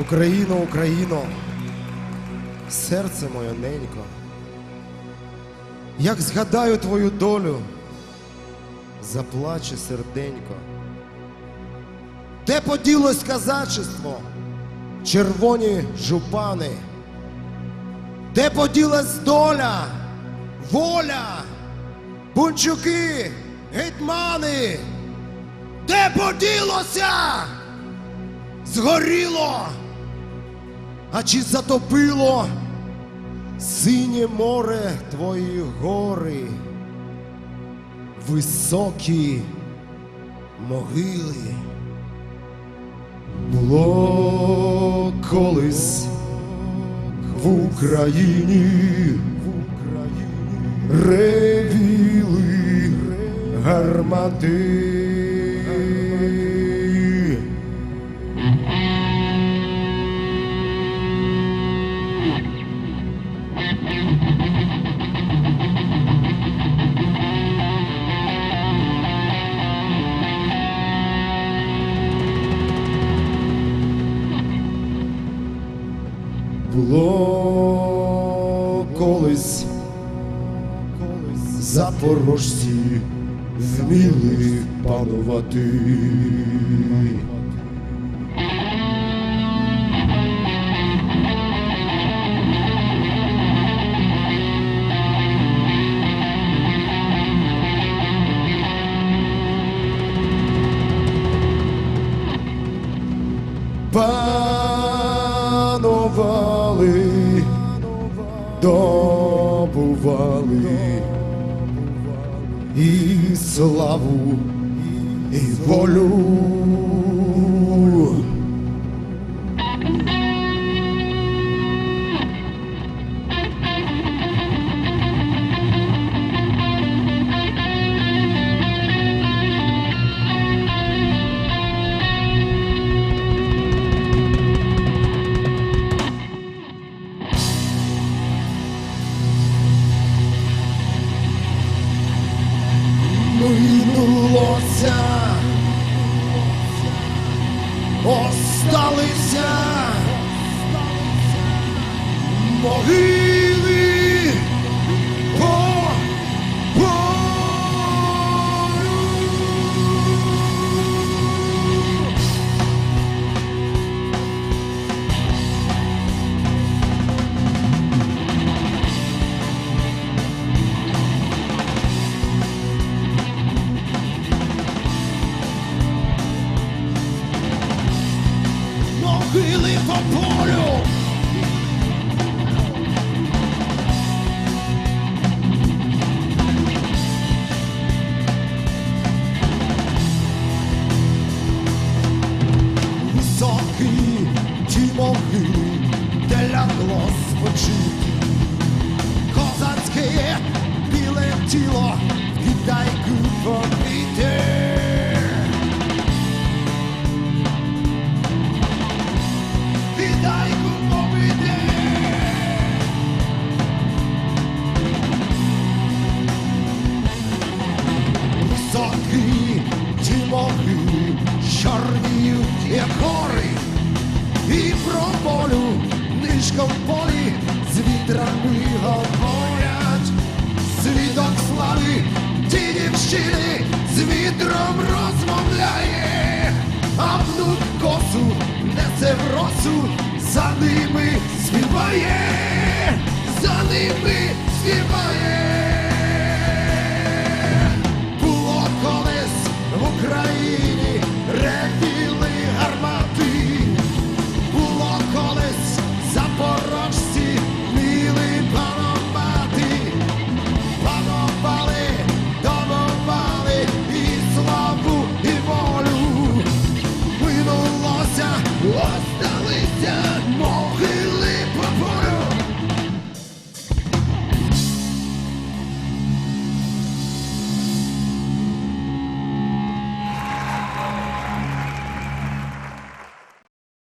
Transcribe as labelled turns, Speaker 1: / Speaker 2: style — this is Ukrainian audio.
Speaker 1: Україно, Україно, серце моє ненько, як згадаю твою долю, заплаче серденько. Де поділось казачество, червоні жупани? Де поділась доля, воля, бунчуки, гетьмани? Де поділося? Згоріло, а чи затопило синє море твої гори, високі могили? Було колись в Україні ревіли гармати. Було колись, запорожці вміли панувати. Панували, добували і славу, і волю. Минулося, осталися. Могили могили по полю. Високі ті могили, де лягло спочити. Козацьке біле тіло, віддайку побити. Чорніють як гори, і про полю нишком полі з вітрами говорять, свідок слави дідівщини з вітром розмовляє, а внук косу несе в росу, за ними співає, за ними співає.